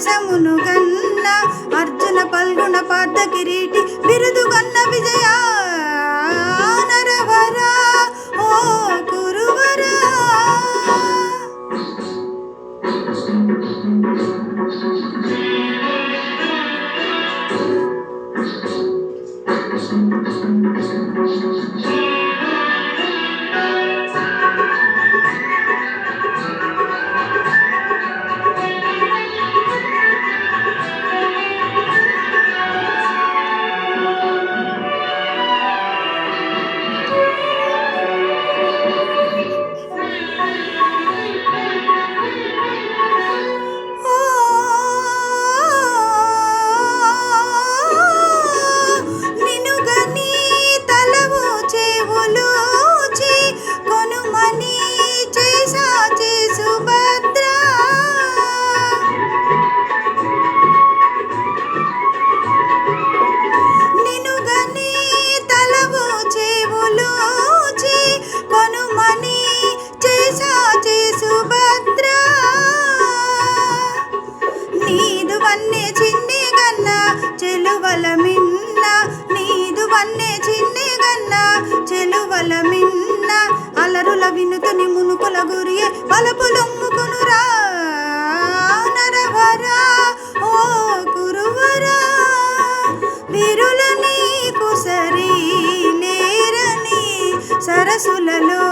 కలశమును గన్న అర్జున పల్గుణ పాత కిరీటి బిరుదు గన్న విజయ మలుపుల గురియే మలుపులొమ్ముకునురా నరవరా ఓ కురువరా. వీరుల నీకు సరి లేరని సరసులలో